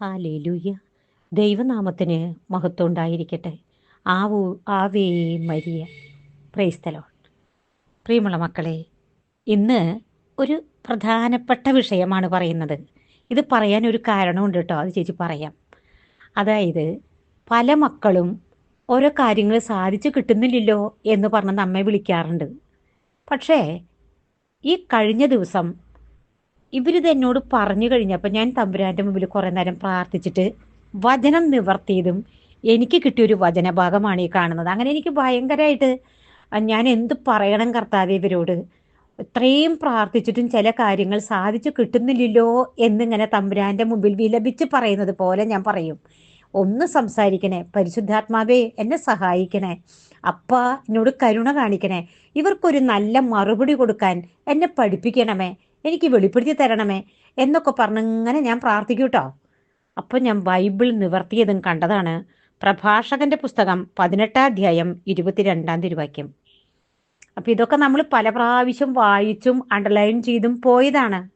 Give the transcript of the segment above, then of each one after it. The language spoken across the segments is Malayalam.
ഹാലേലൂയ. ദൈവനാമത്തിന് മഹത്വം ഉണ്ടായിരിക്കട്ടെ. ആവൂ ആവേ മരിയ. പ്രൈസ്തലോ പ്രിയമുള്ള മക്കളെ ഇന്ന് ഒരു പ്രധാനപ്പെട്ട വിഷയമാണ് പറയുന്നത്. ഇത് പറയാൻ ഒരു കാരണമുണ്ട് കേട്ടോ അത് ചേച്ചി പറയാം. അതായത് പല മക്കളും ഓരോ കാര്യങ്ങൾ സാധിച്ചു കിട്ടുന്നില്ലല്ലോ എന്ന് പറഞ്ഞ് നമ്മെ വിളിക്കാറുണ്ട്. പക്ഷേ ഈ കഴിഞ്ഞ ദിവസം ഇവരിത് എന്നോട് പറഞ്ഞു കഴിഞ്ഞപ്പോൾ ഞാൻ തമ്പുരാന്റെ മുമ്പിൽ കുറേ നേരം പ്രാർത്ഥിച്ചിട്ട് വചനം നിവർത്തിയതും എനിക്ക് കിട്ടിയൊരു വചനഭാഗമാണ് ഈ കാണുന്നത്. അങ്ങനെ എനിക്ക് ഭയങ്കരമായിട്ട് ഞാൻ എന്ത് പറയണം കർത്താവ് ഇവരോട്? ഇത്രയും പ്രാർത്ഥിച്ചിട്ടും ചില കാര്യങ്ങൾ സാധിച്ചു കിട്ടുന്നില്ലല്ലോ എന്നിങ്ങനെ തമ്പുരാന്റെ മുമ്പിൽ വിലപിച്ച് പറയുന്നത് പോലെ ഞാൻ പറയും. ഒന്ന് സംസാരിക്കണേ പരിശുദ്ധാത്മാവേ എന്നെ സഹായിക്കണേ അപ്പ എന്നോട് കരുണ കാണിക്കണേ. ഇവർക്കൊരു നല്ല മറുപടി കൊടുക്കാൻ എന്നെ പഠിപ്പിക്കണമേ. എനിക്ക് വെളിപ്പെടുത്തി തരണമേ എന്നൊക്കെ പറഞ്ഞിങ്ങനെ ഞാൻ പ്രാർത്ഥിക്കും കേട്ടോ. അപ്പം ഞാൻ ബൈബിൾ നിവർത്തിയതും കണ്ടതാണ്. പ്രഭാഷകന്റെ പുസ്തകം പതിനെട്ടാം അധ്യായം ഇരുപത്തിരണ്ടാം തിരുവാക്യം. അപ്പം ഇതൊക്കെ നമ്മൾ പല പ്രാവശ്യം വായിച്ചും അണ്ടർലൈൻ ചെയ്തും പോയതാണ്.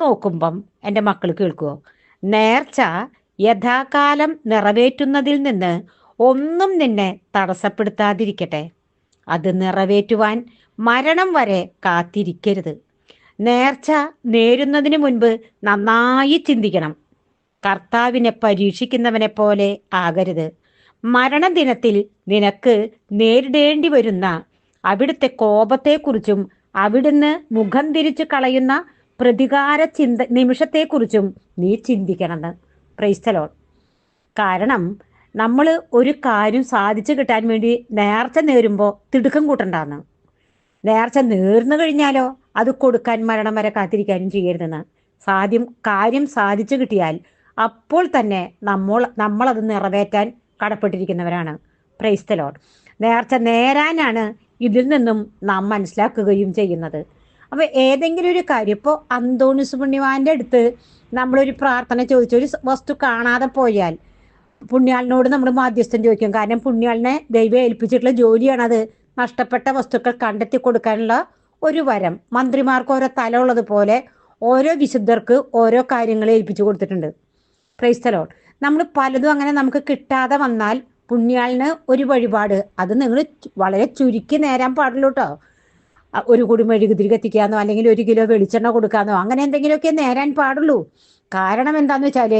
നോക്കുമ്പം എന്റെ മക്കൾ കേൾക്കുമോ നേർച്ച യഥാകാലം നിറവേറ്റുന്നതിൽ നിന്ന് ഒന്നും നിന്നെ തടസ്സപ്പെടുത്താതിരിക്കട്ടെ. അത് നിറവേറ്റുവാൻ മരണം വരെ കാത്തിരിക്കരുത്. നേർച്ച നേരുന്നതിന് മുൻപ് നന്നായി ചിന്തിക്കണം. കർത്താവിനെ പരീക്ഷിക്കുന്നവനെ പോലെ ആകരുത്. മരണദിനത്തിൽ നിനക്ക് നേരിടേണ്ടി വരുന്ന അവിടുത്തെ കോപത്തെക്കുറിച്ചും അവിടുന്ന് മുഖം തിരിച്ചു കളയുന്ന പ്രതികാര ചിന്ത നിമിഷത്തെക്കുറിച്ചും നീ ചിന്തിക്കണമെന്ന് പ്രൈസ്തലോൺ കാരണം നമ്മൾ ഒരു കാര്യം സാധിച്ചു കിട്ടാൻ വേണ്ടി നേർച്ച നേരുമ്പോൾ തിടുക്കം കൂട്ടണ്ടാന്ന്. നേർച്ച നേർന്നു കഴിഞ്ഞാലോ? അത് കൊടുക്കാൻ മരണം വരെ കാത്തിരിക്കാനും ചെയ്യരുതെന്ന്. സാധ്യം കാര്യം സാധിച്ചു കിട്ടിയാൽ അപ്പോൾ തന്നെ നമ്മൾ നമ്മളത് നിറവേറ്റാൻ കടപ്പെട്ടിരിക്കുന്നവരാണ്. പ്രൈസ്തലോൺ നേർച്ച നേരാനാണ് ഇതിൽ നിന്നും നാം മനസ്സിലാക്കുകയും ചെയ്യുന്നത്. അപ്പോൾ ഏതെങ്കിലും ഒരു കാര്യം ഇപ്പോൾ അന്തോണിസ് പുണ്യവാന്റെ അടുത്ത് നമ്മളൊരു പ്രാർത്ഥന ചോദിച്ചൊരു ഒരു വസ്തു കാണാതെ പോയാൽ പുണ്യാളിനോട് നമ്മൾ മാധ്യസ്ഥം ചോദിക്കും. കാരണം പുണ്യാളിനെ ദൈവം ഏൽപ്പിച്ചിട്ടുള്ള ജോലിയാണത് നഷ്ടപ്പെട്ട വസ്തുക്കൾ കണ്ടെത്തി കൊടുക്കാനുള്ള ഒരു വരം. മന്ത്രിമാർക്ക് ഓരോ തല ഉള്ളതുപോലെ ഓരോ വിശുദ്ധർക്ക് ഓരോ കാര്യങ്ങൾ ഏൽപ്പിച്ചു കൊടുത്തിട്ടുണ്ട്. ക്രൈസ്തലോൺ നമ്മൾ പലതും അങ്ങനെ നമുക്ക് കിട്ടാതെ വന്നാൽ പുണ്യാളിന് ഒരു വഴിപാട്. അത് നിങ്ങൾ വളരെ ചുരുക്കി നേരാൻ പാടില്ല കേട്ടോ ഒരു കുടി മെഴുകുതിരി കത്തിക്കാന്നോ അല്ലെങ്കിൽ ഒരു കിലോ വെളിച്ചെണ്ണ കൊടുക്കാന്നോ അങ്ങനെ എന്തെങ്കിലുമൊക്കെ നേരാൻ പാടുള്ളൂ. കാരണം എന്താന്ന് വെച്ചാൽ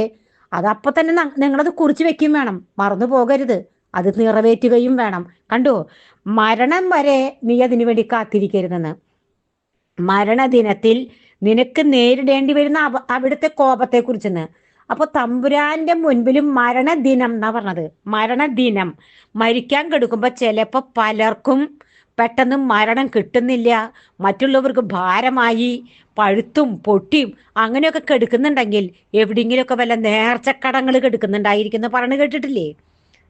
അതപ്പൊ തന്നെ നിങ്ങളത് കുറിച്ച് വെക്കും വേണം. മറന്നു പോകരുത്. അത് നിറവേറ്റുകയും വേണം. കണ്ടോ? മരണം വരെ നീ അതിനു വേണ്ടി കാത്തിരിക്കരുതെന്ന്. മരണദിനത്തിൽ നിനക്ക് നേരിടേണ്ടി വരുന്ന അവിടുത്തെ കോപത്തെ കുറിച്ചെന്ന് അപ്പൊ തമ്പുരാന്റെ മുൻപിലും മരണദിനം എന്നാ പറഞ്ഞത്. മരണദിനം. മരിക്കാൻ കെടുക്കുമ്പോ ചിലപ്പോ പലർക്കും പെട്ടെന്ന് മരണം കിട്ടുന്നില്ല. മറ്റുള്ളവർക്ക് ഭാരമായി പഴുത്തും പൊട്ടിയും അങ്ങനെയൊക്കെ കെടുക്കുന്നുണ്ടെങ്കിൽ എവിടെയെങ്കിലുമൊക്കെ വല്ല നേർച്ചക്കടങ്ങൾ കെടുക്കുന്നുണ്ടായിരിക്കുന്നു പറഞ്ഞു കേട്ടിട്ടില്ലേ?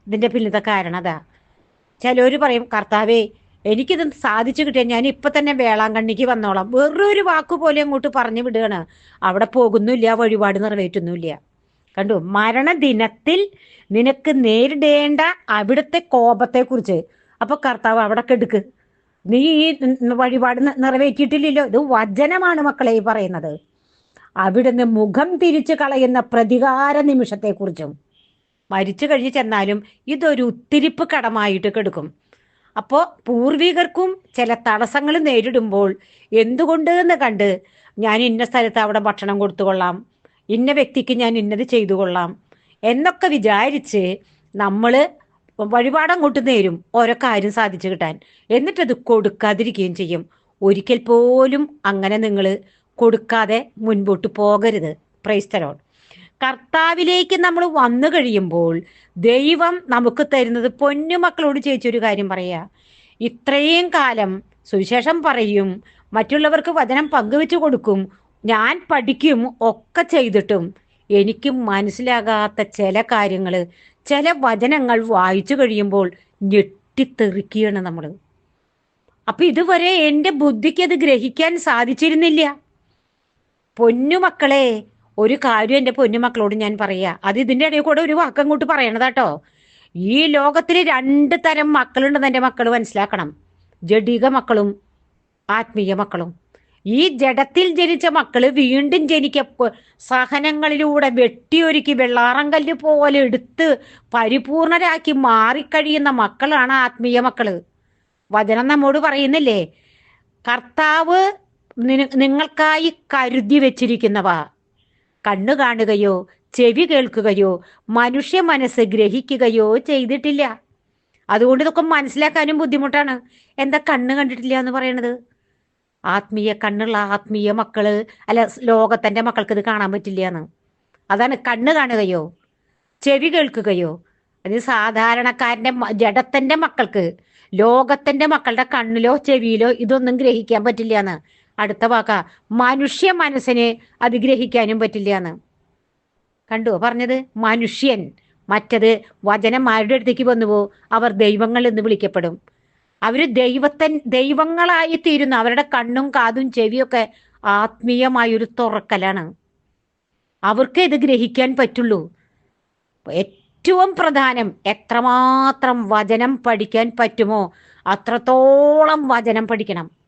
ഇതിന്റെ പിന്നത്തെ കാരണം അതാ. പറയും കർത്താവേ എനിക്കിത് സാധിച്ചു കിട്ടിയ ഞാൻ ഇപ്പൊ തന്നെ വേളാങ്കണ്ണിക്ക് വന്നോളാം. വേറൊരു വാക്ക് പോലെ അങ്ങോട്ട് പറഞ്ഞു വിടുകയാണ്. അവിടെ പോകുന്നില്ല വഴിപാട് നിറവേറ്റുന്നില്ല കണ്ടു? മരണദിനത്തിൽ നിനക്ക് നേരിടേണ്ട അവിടുത്തെ കോപത്തെക്കുറിച്ച്. അപ്പൊ കർത്താവ് അവിടെ കെടുക്ക്. നീ ഈ വഴിപാട് നിറവേറ്റിയിട്ടില്ലല്ലോ. ഇത് വചനമാണ് മക്കളെ ഈ പറയുന്നത്. അവിടുന്ന് മുഖം തിരിച്ചു കളയുന്ന പ്രതികാര നിമിഷത്തെക്കുറിച്ചും. മരിച്ചു കഴിഞ്ഞ് ചെന്നാലും ഇതൊരു ഉത്തിരിപ്പ് കടമായിട്ട് കെടുക്കും. അപ്പോൾ പൂർവികർക്കും ചില തടസ്സങ്ങൾ നേരിടുമ്പോൾ എന്തുകൊണ്ട് എന്ന് കണ്ട് ഞാൻ ഇന്ന സ്ഥലത്ത് അവിടെ ഭക്ഷണം കൊടുത്തുകൊള്ളാം ഇന്ന വ്യക്തിക്ക് ഞാൻ ഇന്നത് ചെയ്തു കൊള്ളാം എന്നൊക്കെ വിചാരിച്ച് നമ്മൾ വഴിപാടങ്ങോട്ട് നേരും ഓരോ കാര്യം സാധിച്ചു കിട്ടാൻ. എന്നിട്ടത് കൊടുക്കാതിരിക്കുകയും ചെയ്യും. ഒരിക്കൽ പോലും അങ്ങനെ നിങ്ങൾ കൊടുക്കാതെ മുൻപോട്ട് പോകരുത്. പ്രൈസ്തലോൺ കർത്താവിലേക്ക് നമ്മൾ വന്നു കഴിയുമ്പോൾ ദൈവം നമുക്ക് തരുന്നത് പൊന്നുമക്കളോട് ചേച്ചൊരു കാര്യം പറയാ. ഇത്രയും കാലം സുവിശേഷം പറയും മറ്റുള്ളവർക്ക് വചനം പങ്കുവെച്ചു കൊടുക്കും ഞാൻ പഠിക്കും ഒക്കെ ചെയ്തിട്ടും എനിക്ക് മനസ്സിലാകാത്ത ചില കാര്യങ്ങൾ ചില വചനങ്ങൾ വായിച്ചു കഴിയുമ്പോൾ ഞെട്ടിത്തെറിക്കുകയാണ് നമ്മൾ അപ്പൊ ഇതുവരെ എന്റെ ബുദ്ധിക്ക് അത് ഗ്രഹിക്കാൻ സാധിച്ചിരുന്നില്ല. പൊന്നുമക്കളെ ഒരു കാര്യം എന്റെ പൊന്നുമക്കളോട് ഞാൻ പറയാ. അത് ഇതിന്റെ ഇടയിൽ കൂടെ ഒരു വാക്കങ്ങോട്ട് പറയണതാട്ടോ ഈ ലോകത്തിൽ രണ്ട് തരം മക്കളുണ്ടെന്ന് എന്റെ മക്കൾ മനസ്സിലാക്കണം. ജഡിക മക്കളും ആത്മീയ മക്കളും. ഈ ജഡത്തിൽ ജനിച്ച മക്കൾ വീണ്ടും ജനിക്ക സഹനങ്ങളിലൂടെ വെട്ടിയൊരുക്കി വെള്ളാറങ്കല്ല് പോലെ എടുത്ത് പരിപൂർണരാക്കി മാറിക്കഴിയുന്ന മക്കളാണ് ആത്മീയ മക്കൾ. വചനം നമ്മോട് പറയുന്നില്ലേ? കർത്താവ് നിങ്ങൾക്കായി കരുതി വെച്ചിരിക്കുന്നവ. കണ്ണു കാണുകയോ ചെവി കേൾക്കുകയോ മനുഷ്യ മനസ്സ് ഗ്രഹിക്കുകയോ ചെയ്തിട്ടില്ല. അതുകൊണ്ട് ഇതൊക്കെ മനസ്സിലാക്കാനും ബുദ്ധിമുട്ടാണ്. എന്താ കണ്ണ് കണ്ടിട്ടില്ല എന്ന് പറയണത്? ആത്മീയ കണ്ണുള്ള ആത്മീയ മക്കൾ അല്ല ലോകത്തിന്റെ മക്കൾക്ക് ഇത് കാണാൻ പറ്റില്ല എന്ന്. അതാണ് കണ്ണ് കാണുകയോ ചെവി കേൾക്കുകയോ. അത് സാധാരണക്കാരന്റെ ജഡത്തിന്റെ മക്കൾക്ക് ലോകത്തിന്റെ മക്കളുടെ കണ്ണിലോ ചെവിയിലോ ഇതൊന്നും ഗ്രഹിക്കാൻ പറ്റില്ല എന്ന്. അടുത്ത വാക്ക. മനുഷ്യ മനസ്സിന് അത് ഗ്രഹിക്കാനും പറ്റില്ല എന്ന് കണ്ടു? പറഞ്ഞത് മനുഷ്യൻ. മറ്റത് വചനം ആരുടെ അടുത്തേക്ക് വന്നുവോ അവർ ദൈവങ്ങൾ എന്ന് വിളിക്കപ്പെടും. അവർ ദൈവത്തൻ ദൈവങ്ങളായി തീരുന്നു അവരുടെ കണ്ണും കാതും ചെവിയൊക്കെ ആത്മീയമായൊരു തുറക്കലാണ്. അവർക്ക് ഇത് ഗ്രഹിക്കാൻ പറ്റുള്ളൂ. ഏറ്റവും പ്രധാനം എത്രമാത്രം വചനം പഠിക്കാൻ പറ്റുമോ അത്രത്തോളം വചനം പഠിക്കണം.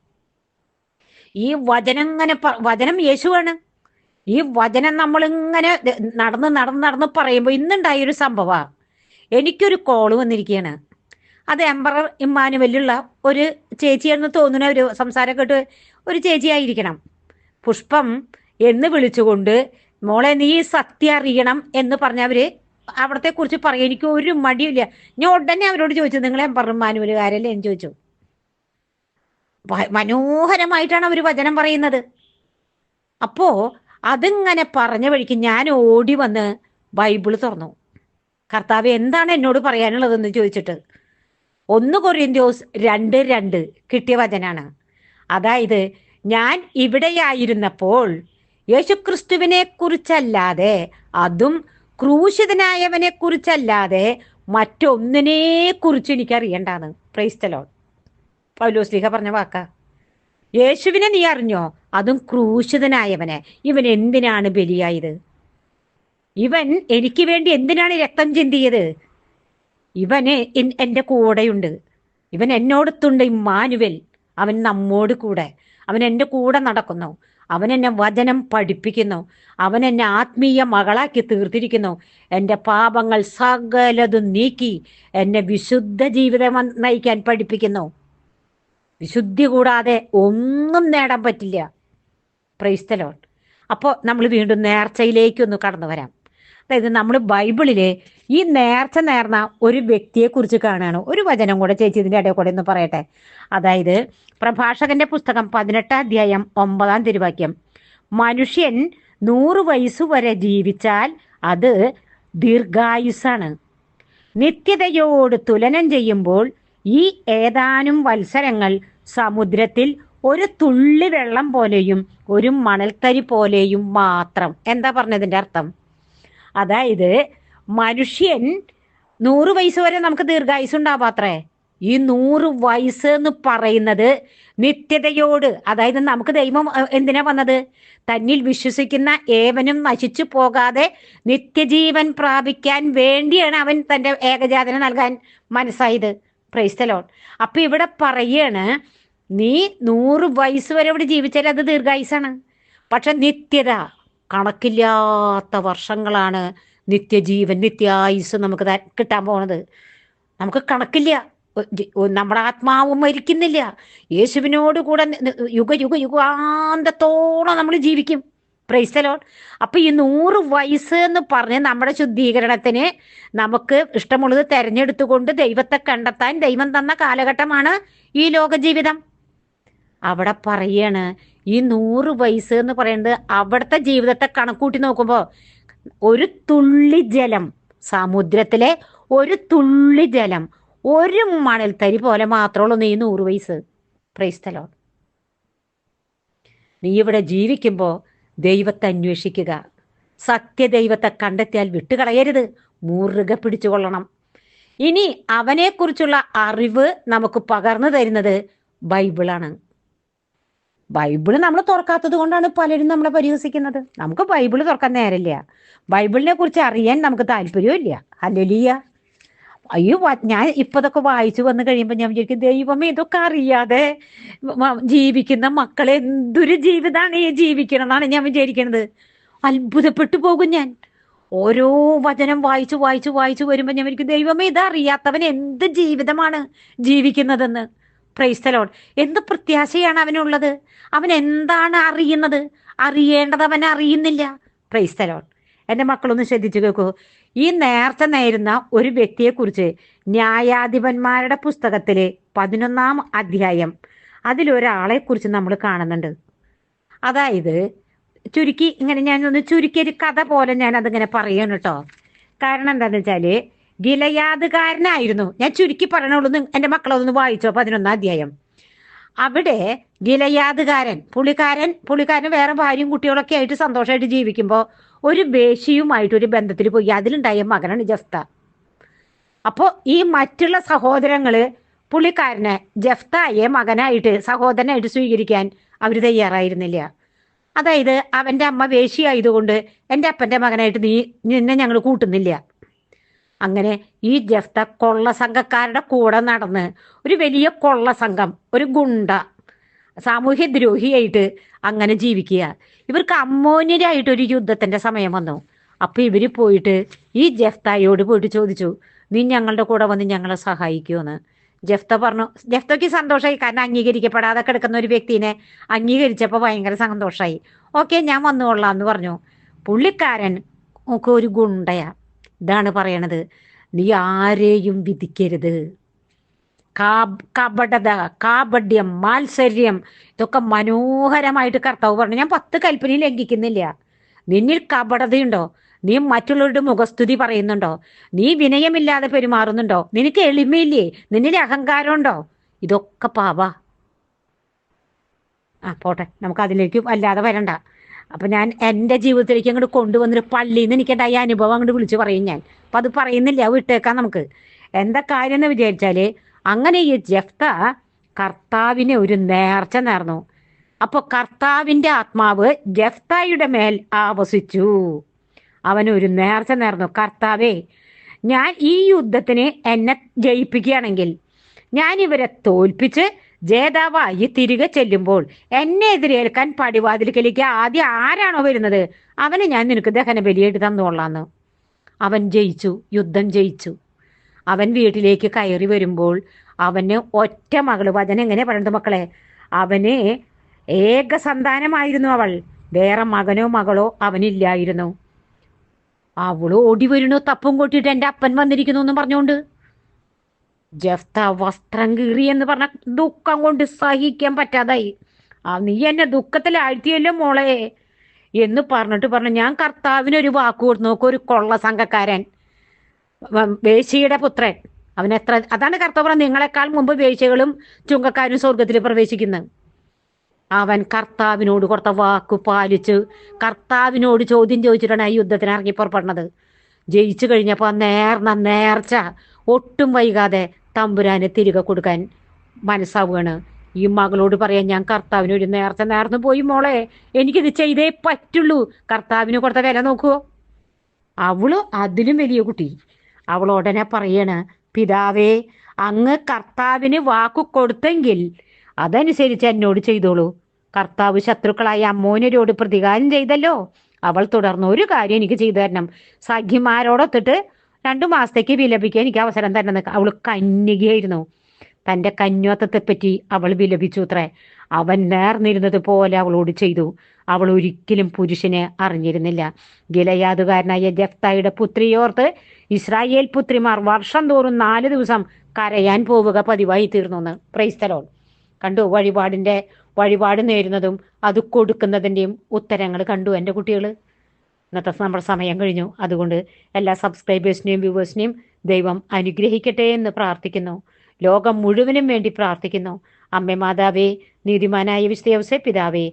ഈ വചനം ഇങ്ങനെ വചനം യേശുവാണ്. ഈ വചനം നമ്മൾ ഇങ്ങനെ നടന്ന് നടന്ന് നടന്ന് പറയുമ്പോൾ ഇന്നുണ്ടായ ഒരു സംഭവമാണ് എനിക്കൊരു കോൾ വന്നിരിക്കുകയാണ് അത് എംബറർ ഇമ്മാനുവലുള്ള ഒരു ചേച്ചിയാണെന്ന് തോന്നുന്ന ഒരു സംസാരം കേട്ട് ഒരു ചേച്ചിയായിരിക്കണം. പുഷ്പം എന്ന് വിളിച്ചുകൊണ്ട് മോളെ നീ സത്യം അറിയണം എന്ന് പറഞ്ഞവര് അവിടത്തെ കുറിച്ച് പറയാൻ എനിക്ക് ഒരു മടിയില്ല ഞാൻ ഉടനെ അവരോട് ചോദിച്ചു നിങ്ങൾ എംബറർ ഇമ്മാനുവലുകാരല്ലേ? എന്ന് ചോദിച്ചു. മനോഹരമായിട്ടാണ് അവർ വചനം പറയുന്നത്. അപ്പോ അതിങ്ങനെ പറഞ്ഞ വഴിക്ക് ഞാൻ ഓടി വന്ന് ബൈബിൾ തുറന്നു. കർത്താവ് എന്താണ് എന്നോട് പറയാനുള്ളതെന്ന് ചോദിച്ചിട്ട് ഒന്ന് കൊറിയന്ത്യോസ് രണ്ട് രണ്ട് കിട്ടിയ വചനാണ്. അതായത് ഞാൻ ഇവിടെയായിരുന്നപ്പോൾ യേശുക്രിസ്തുവിനെ കുറിച്ചല്ലാതെ അതും ക്രൂശിതനായവനെ കുറിച്ചല്ലാതെ മറ്റൊന്നിനെ കുറിച്ച് എനിക്ക് അറിയണ്ടാന്ന് പ്രൈസ്തലോൺ പൗലോസ്ലിഹ പറഞ്ഞ വാക്ക. യേശുവിനെ നീ അറിഞ്ഞോ? അതും ക്രൂശിതനായവനെ. ഇവൻ എന്തിനാണ് ബലിയായത്? ഇവൻ എനിക്ക് വേണ്ടി എന്തിനാണ് രക്തം ചിന്തിയത്? ഇവന് എൻ- എന്റെ കൂടെയുണ്ട്. ഇവൻ എന്നോടത്തുണ്ട് ഇമ്മാനുവൽ. അവൻ നമ്മോട് കൂടെ. അവൻ എന്റെ കൂടെ നടക്കുന്നു. അവൻ എന്നെ വചനം പഠിപ്പിക്കുന്നു. അവൻ എന്നെ ആത്മീയ മകളാക്കി തീർത്തിരിക്കുന്നു. എന്റെ പാപങ്ങൾ സകലതും നീക്കി എന്നെ വിശുദ്ധ ജീവിതം നയിക്കാൻ പഠിപ്പിക്കുന്നു. വിശുദ്ധി കൂടാതെ ഒന്നും നേടാൻ പറ്റില്ല. പ്രൈസ്തലോൺ അപ്പോൾ നമ്മൾ വീണ്ടും നേർച്ചയിലേക്കൊന്ന് കടന്നു വരാം. അതായത് നമ്മൾ ബൈബിളിലെ ഈ നേർച്ച നേർന്ന ഒരു വ്യക്തിയെ കുറിച്ച് കാണുകയാണ് ഒരു വചനം കൂടെ ചേച്ചി ഇതിന്റെ ഇടയിൽ കൂടെ ഒന്ന് പറയട്ടെ. അതായത് പ്രഭാഷകന്റെ പുസ്തകം പതിനെട്ടാം അധ്യായം ഒമ്പതാം തിരുവാക്യം. മനുഷ്യൻ നൂറ് വയസ്സു വരെ ജീവിച്ചാൽ അത് ദീർഘായുസാണ് നിത്യതയോട് തുലനം ചെയ്യുമ്പോൾ ഈ ഏതാനും വത്സരങ്ങൾ സമുദ്രത്തിൽ ഒരു തുള്ളി വെള്ളം പോലെയും ഒരു മണൽത്തരി പോലെയും മാത്രം. എന്താ പറഞ്ഞതിന്റെ അർത്ഥം? അതായത് മനുഷ്യൻ നൂറ് വയസ്സ് വരെ നമുക്ക് ദീർഘായുസ് ഉണ്ടാവാത്രേ ഈ നൂറ് വയസ്സ് എന്ന് പറയുന്നത് നിത്യതയോട് അതായത് നമുക്ക് ദൈവം എന്തിനാ വന്നത്? തന്നിൽ വിശ്വസിക്കുന്ന ഏവനും നശിച്ചു പോകാതെ നിത്യജീവൻ പ്രാപിക്കാൻ വേണ്ടിയാണ് അവൻ തന്റെ ഏകജാതന നൽകാൻ മനസ്സായത്. പ്രൈസ്തലോൺ അപ്പൊ ഇവിടെ പറയാണ് നീ നൂറ് വയസ്സ് വരെ ഇവിടെ ജീവിച്ചാൽ അത് ദീർഘായുസാണ് പക്ഷെ നിത്യത കണക്കില്ലാത്ത വർഷങ്ങളാണ് നിത്യജീവൻ നിത്യായുസ് നമുക്ക് കിട്ടാൻ പോണത്. നമുക്ക് കണക്കില്ല. നമ്മുടെ ആത്മാവ് മരിക്കുന്നില്ല. യേശുവിനോട് കൂടെ യുഗ യുഗ യുഗാന്തത്തോളം നമ്മൾ ജീവിക്കും. പ്രൈസ്തലോൺ അപ്പൊ ഈ നൂറ് വയസ്സ് എന്ന് പറഞ്ഞ് നമ്മുടെ ശുദ്ധീകരണത്തിന് നമുക്ക് ഇഷ്ടമുള്ളത് തെരഞ്ഞെടുത്തുകൊണ്ട് ദൈവത്തെ കണ്ടെത്താൻ ദൈവം തന്ന കാലഘട്ടമാണ് ഈ ലോക ജീവിതം അവിടെ പറയാണ് ഈ നൂറ് വയസ്സ് എന്ന് പറയുന്നത് അവിടുത്തെ ജീവിതത്തെ കണക്കൂട്ടി നോക്കുമ്പോൾ ഒരു തുള്ളി ജലം സമുദ്രത്തിലെ ഒരു തുള്ളി ജലം ഒരു മണൽ മണൽത്തരി പോലെ മാത്രമുള്ളൂ നീ നൂറ് വയസ്സ്. പ്രൈസ്തലോ നീ ഇവിടെ ജീവിക്കുമ്പോൾ ദൈവത്തെ അന്വേഷിക്കുക. സത്യദൈവത്തെ കണ്ടെത്തിയാൽ വിട്ടുകളയരുത്. മുറുകെ പിടിച്ചുകൊള്ളണം. ഇനി അവനെക്കുറിച്ചുള്ള അറിവ് നമുക്ക് പകർന്നു തരുന്നത് ബൈബിളാണ്. ബൈബിൾ നമ്മൾ തുറക്കാത്തത് കൊണ്ടാണ് പലരും നമ്മളെ പരിഹസിക്കുന്നത്. നമുക്ക് ബൈബിൾ തുറക്കാൻ നേരമില്ല. ബൈബിളിനെ കുറിച്ച് അറിയാൻ നമുക്ക് താല്പര്യവും ഇല്ല. ഹല്ലേലൂയ. അയ്യോ ഞാൻ ഞാൻ ഇപ്പതൊക്കെ വായിച്ചു വന്നു കഴിയുമ്പോൾ ഞാൻ വിചാരിക്കും ദൈവമേ ഇതൊക്കെ അറിയാതെ ജീവിക്കുന്ന മക്കളെ എന്തൊരു ജീവിതമാണ് ഈ ജീവിക്കണമെന്നാണ് ഞാൻ വിചാരിക്കുന്നത് അത്ഭുതപ്പെട്ടു പോകും ഞാൻ. ഓരോ വചനം വായിച്ചു വായിച്ചു വായിച്ചു വരുമ്പോൾ ഞാൻ വിചാരിക്കും ദൈവമേ ഇത് അറിയാത്തവൻ എന്ത് ജീവിതമാണ് ജീവിക്കുന്നതെന്ന്. പ്രൈസ്തലോൺ എന്ത് പ്രത്യാശയാണ് അവനുള്ളത്? അവൻ എന്താണ് അറിയുന്നത്? അറിയേണ്ടത് അവൻ അറിയുന്നില്ല. പ്രൈസ്തലോൺ എന്റെ മക്കളൊന്ന് ശ്രദ്ധിച്ചു കേൾക്കൂ ഈ നേർച്ച നേരുന്ന ഒരു വ്യക്തിയെക്കുറിച്ച് ന്യായാധിപന്മാരുടെ പുസ്തകത്തിലെ പതിനൊന്നാം അധ്യായം അതിലൊരാളെ കുറിച്ച് നമ്മൾ കാണുന്നുണ്ട്. അതായത് ചുരുക്കി ഇങ്ങനെ ഞാൻ ഒന്ന് ചുരുക്കിയ ഒരു കഥ പോലെ ഞാൻ അതിങ്ങനെ പറയണം കേട്ടോ. കാരണം എന്താണെന്ന് വെച്ചാൽ ഗിലയാദുകാരനായിരുന്നു. ഞാൻ ചുരുക്കി പറയണുള്ളൂ എന്റെ മക്കളൊന്ന് വായിച്ചോ പതിനൊന്നാം അധ്യായം. അവിടെ ഗിലയാദുകാരൻ പുള്ളിക്കാരൻ പുള്ളിക്കാരൻ വേറെ ഭാര്യയും കുട്ടികളൊക്കെ ആയിട്ട് സന്തോഷമായിട്ട് ജീവിക്കുമ്പോൾ ഒരു വേശിയുമായിട്ട് ഒരു ബന്ധത്തിൽ പോയി. അതിലുണ്ടായ മകനാണ് ജഫ്ത. അപ്പോൾ ഈ മറ്റുള്ള സഹോദരങ്ങൾ പുള്ളിക്കാരനെ ജഫ്തായെ മകനായിട്ട് സഹോദരനായിട്ട് സ്വീകരിക്കാൻ അവർ തയ്യാറായിരുന്നില്ല. അതായത് അവന്റെ അമ്മ വേശിയായതുകൊണ്ട് എന്റെ അപ്പന്റെ മകനായിട്ട് നീ നിന്നെ ഞങ്ങൾ കൂട്ടുന്നില്ല. അങ്ങനെ ഈ ജഫ്ത കൊള്ള സംഘക്കാരുടെ കൂടെ നടന്ന് ഒരു വലിയ കൊള്ള സംഘം ഒരു ഗുണ്ട സാമൂഹ്യദ്രോഹിയായിട്ട് അങ്ങനെ ജീവിക്കുക. ഇവർക്ക് അമ്മോന്യരായിട്ട് ഒരു യുദ്ധത്തിന്റെ സമയം വന്നു. അപ്പൊ ഇവർ പോയിട്ട് ഈ ജഫ്തായോട് പോയിട്ട് ചോദിച്ചു നീ ഞങ്ങളുടെ കൂടെ വന്ന് ഞങ്ങളെ സഹായിക്കുമെന്ന് ജഫ്ത പറഞ്ഞു ജഫ്തയ്ക്ക് സന്തോഷമായി. കാരണം അംഗീകരിക്കപ്പെടാതെ കിടക്കുന്ന ഒരു വ്യക്തിനെ അംഗീകരിച്ചപ്പോൾ ഭയങ്കര സന്തോഷമായി ഓക്കെ ഞാൻ വന്നുകൊള്ളാം എന്ന് പറഞ്ഞു. പുള്ളിക്കാരൻ ഒക്കെ ഒരു ഗുണ്ടയാ. ഇതാണ് പറയണത്. നീ ആരെയും വിധിക്കരുത്. കപടത കാപഡ്യം മാത്സര്യം ഇതൊക്കെ മനോഹരമായിട്ട് കർത്താവ് പറഞ്ഞു. ഞാൻ പത്ത് കൽപ്പനയും ലംഘിക്കുന്നില്ല. നിന്നിൽ കപടതയുണ്ടോ? നീ മറ്റുള്ളവരുടെ മുഖസ്തുതി പറയുന്നുണ്ടോ? നീ വിനയമില്ലാതെ പെരുമാറുന്നുണ്ടോ? നിനക്ക് എളിമയില്ലേ? നിന്നിൽ അഹങ്കാരമുണ്ടോ? ഇതൊക്കെ പാവ. ആ പോട്ടെ. നമുക്ക് അതിലേക്ക് വല്ലാതെ വരണ്ട. അപ്പൊ ഞാൻ എന്റെ ജീവിതത്തിലേക്ക് അങ്ങോട്ട് കൊണ്ടുവന്നൊരു പള്ളിയിൽ നിന്ന് എനിക്കുണ്ടായ അനുഭവം അങ്ങോട്ട് വിളിച്ച് പറയും ഞാൻ. അപ്പൊ അത് പറയുന്നില്ല. വിട്ടേക്കാം നമുക്ക്. എന്താ കാര്യം എന്ന് വിചാരിച്ചാൽ അങ്ങനെ ഈ ജഫ്ത കർത്താവിനെ ഒരു നേർച്ച നേർന്നു. അപ്പൊ കർത്താവിന്റെ ആത്മാവ് ജഫ്തായുടെ മേൽ ആവസിച്ചു. അവൻ ഒരു നേർച്ച നേർന്നു. കർത്താവേ ഞാൻ ഈ യുദ്ധത്തിന് എന്നെ ജയിപ്പിക്കുകയാണെങ്കിൽ ഞാൻ ഇവരെ തോൽപ്പിച്ച് ജേതാവായി തിരികെ ചെല്ലുമ്പോൾ എന്നെ എതിരേൽക്കാൻ പടിവാതിൽക്കലേക്ക് ആദ്യം ആരാണോ വരുന്നത്? അവനെ ഞാൻ നിനക്ക് ദഹന ബലിയായിട്ട് തന്നോളാന്ന്. അവൻ ജയിച്ചു യുദ്ധം ജയിച്ചു. അവൻ വീട്ടിലേക്ക് കയറി വരുമ്പോൾ അവന് ഒറ്റ മകൾ. വചനം എങ്ങനെ പറയുന്നത് മക്കളെ? അവന് ഏക സന്താനമായിരുന്നു അവൾ. വേറെ മകനോ മകളോ അവനില്ലായിരുന്നു. അവൾ ഓടി വരുന്നു തപ്പും കൊട്ടിട്ട് എന്റെ അപ്പൻ വന്നിരിക്കുന്നു എന്ന് പറഞ്ഞുകൊണ്ട്. ജഫ്ത വസ്ത്രം കീറി എന്ന് പറഞ്ഞ ദുഃഖം കൊണ്ട് സഹിക്കാൻ പറ്റാതായി. ആ നീ എന്നെ ദുഃഖത്തിലാഴ്ത്തിയല്ലോ മോളെ എന്ന് പറഞ്ഞിട്ട് പറഞ്ഞു ഞാൻ കർത്താവിനൊരു വാക്ക് കൊടുത്തു. ഒരു കൊള്ള സംഘക്കാരൻ. വ- വേശ്യയുടെ പുത്രൻ. അവൻ എത്ര അതാണ് കർത്താവ് നിങ്ങളെക്കാൾ മുമ്പ് വേശികളും ചുങ്കക്കാരും സ്വർഗത്തിൽ പ്രവേശിക്കുന്നത് അവൻ കർത്താവിനോട് കൊടുത്ത വാക്ക് പാലിച്ച് കർത്താവിനോട് ചോദ്യം ചോദിച്ചിട്ടാണ് ആ യുദ്ധത്തിന് ഇറങ്ങി പുറപ്പെടുന്നത്. ജയിച്ചു കഴിഞ്ഞപ്പോൾ നേർന്ന നേർച്ച ഒട്ടും വൈകാതെ തമ്പുരാനെ തിരികെ കൊടുക്കാൻ മനസ്സാവുകയാണ്. ഈ മകളോട് പറയാൻ ഞാൻ കർത്താവിന് ഒരു നേർച്ച നേർന്നു പോയി മോളെ എനിക്കിത് ചെയ്തേ പറ്റുള്ളൂ. കർത്താവിന് കൊടുത്ത വില നോക്കുവോ? അവൾ അതിലും വലിയ കുട്ടി. അവൾ ഉടനെ പറയാണ് പിതാവേ അങ്ങ് കർത്താവിന് വാക്കു കൊടുത്തെങ്കിൽ അതനുസരിച്ച് എന്നോട് ചെയ്തോളൂ. കർത്താവ് ശത്രുക്കളായ അമ്മോനരോട് പ്രതികാരം ചെയ്തല്ലോ. അവൾ തുടർന്ന് ഒരു കാര്യം എനിക്ക് ചെയ്തു തരണം. സഖിമാരോടൊത്തിട്ട് രണ്ടു മാസത്തേക്ക് വിലപിക്കാൻ എനിക്ക് അവസരം തരണം അവൾ കന്യകയായിരുന്നു. തന്റെ കന്യാത്തത്തെപ്പറ്റി അവൾ വിലപിച്ചു അത്രേ. അവൻ നേർന്നിരുന്നത് പോലെ അവളോട് ചെയ്തു. അവൾ ഒരിക്കലും പുരുഷനെ അറിഞ്ഞിരുന്നില്ല. ഗിലയാതുകാരനായ ജഫ്തായുടെ പുത്രിയോർത്ത് ഇസ്രായേൽ പുത്രിമാർ വർഷം തോറും നാല് ദിവസം കരയാൻ പോവുക പതിവായി തീർന്നു എന്ന് പ്രൈസ്തലോൾ കണ്ടു വഴിപാടിന്റെ വഴിപാട് നേരുന്നതും അത് കൊടുക്കുന്നതിന്റെയും ഉത്തരങ്ങൾ കണ്ടു എന്റെ കുട്ടികൾ ഇന്നത്തെ നമ്മുടെ സമയം കഴിഞ്ഞു. അതുകൊണ്ട് എല്ലാ സബ്സ്ക്രൈബേഴ്സിനെയും വ്യൂവേഴ്സിനെയും ദൈവം അനുഗ്രഹിക്കട്ടെ എന്ന് പ്രാർത്ഥിക്കുന്നു. ലോകം മുഴുവനും വേണ്ടി പ്രാർത്ഥിക്കുന്നു. അമ്മ മാതാവേ നീതിമാനായ വിശുദ്ധ പിതാവേ